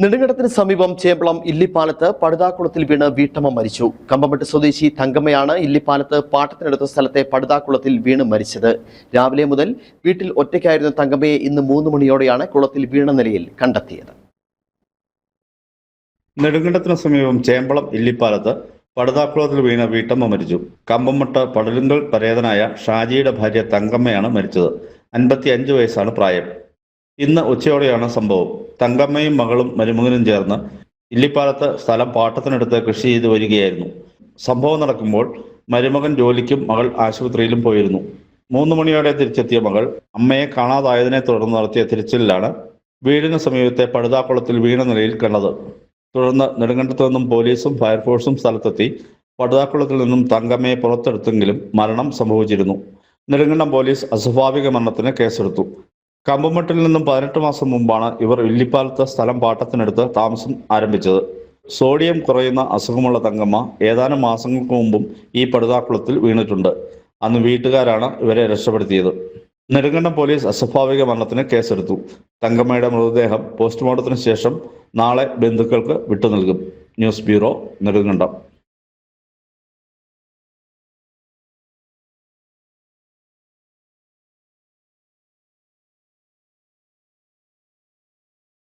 നെടുങ്കണ്ടത്തിന് സമീപം ചേമ്പളം ഇല്ലിപ്പാലത്ത് പടുതാക്കുളത്തിൽ വീണ് വീട്ടമ്മ മരിച്ചു. കമ്പമട്ട് സ്വദേശി തങ്കമ്മയാണ് ഇല്ലിപ്പാലത്ത് പാട്ടത്തിനടുത്ത സ്ഥലത്തെ പടുതാക്കുളത്തിൽ വീണ് മരിച്ചത്. രാവിലെ മുതൽ വീട്ടിൽ ഒറ്റയ്ക്കായിരുന്ന തങ്കമ്മയെ ഇന്ന് മൂന്ന് മണിയോടെയാണ് കുളത്തിൽ വീണ നിലയിൽ കണ്ടെത്തിയത്. നെടുങ്കണ്ടത്തിന് സമീപം ചേമ്പളം ഇല്ലിപ്പാലത്ത് പടുതാക്കുളത്തിൽ വീണ വീട്ടമ്മ മരിച്ചു. കമ്പമട്ട് പടലുങ്കൽ പരേതനായ ഷാജിയുടെ ഭാര്യ തങ്കമ്മയാണ് മരിച്ചത്. അൻപത്തി വയസ്സാണ് പ്രായം. ഇന്ന് ഉച്ചയോടെയാണ് സംഭവം. തങ്കമ്മയും മകളും മരുമകനും ചേർന്ന് ഇല്ലിപ്പാലത്ത് സ്ഥലം പാട്ടത്തിനടുത്ത് കൃഷി ചെയ്തു വരികയായിരുന്നു. സംഭവം നടക്കുമ്പോൾ മരുമകൻ ജോലിക്കും മകൾ ആശുപത്രിയിലും പോയിരുന്നു. മൂന്ന് മണിയോടെ തിരിച്ചെത്തിയ മകൾ അമ്മയെ കാണാതായതിനെ തുടർന്ന് നടത്തിയ തിരച്ചിലിലാണ് വീടിന് സമീപത്തെ പടുതാക്കുളത്തിൽ വീണ നിലയിൽ കണ്ടത്. തുടർന്ന് നെടുങ്കണ്ടത്തു നിന്നും പോലീസും ഫയർഫോഴ്സും സ്ഥലത്തെത്തി പടുതാക്കുളത്തിൽ നിന്നും തങ്കമ്മയെ പുറത്തെടുത്തെങ്കിലും മരണം സംഭവിച്ചിരുന്നു. നെടുങ്കണ്ടം പോലീസ് അസ്വാഭാവിക മരണത്തിന് കേസെടുത്തു. കമ്പമട്ടിൽ നിന്നും പതിനെട്ട് മാസം മുമ്പാണ് ഇവർ ഇല്ലിപ്പാലത്ത് സ്ഥലം പാട്ടത്തിനടുത്ത് താമസം ആരംഭിച്ചത്. സോഡിയം കുറയുന്ന അസുഖമുള്ള തങ്കമ്മ ഏതാനും മാസങ്ങൾക്ക് മുമ്പും ഈ പടുതാക്കുളത്തിൽ വീണിട്ടുണ്ട്. അന്ന് വീട്ടുകാരാണ് ഇവരെ രക്ഷപ്പെടുത്തിയത്. നെടുങ്കണ്ടം പോലീസ് അസ്വാഭാവിക മരണത്തിന് കേസെടുത്തു. തങ്കമ്മയുടെ മൃതദേഹം പോസ്റ്റ്മോർട്ടത്തിന് ശേഷം നാളെ ബന്ധുക്കൾക്ക് വിട്ടുനൽകും. News bureau Nedumkandam.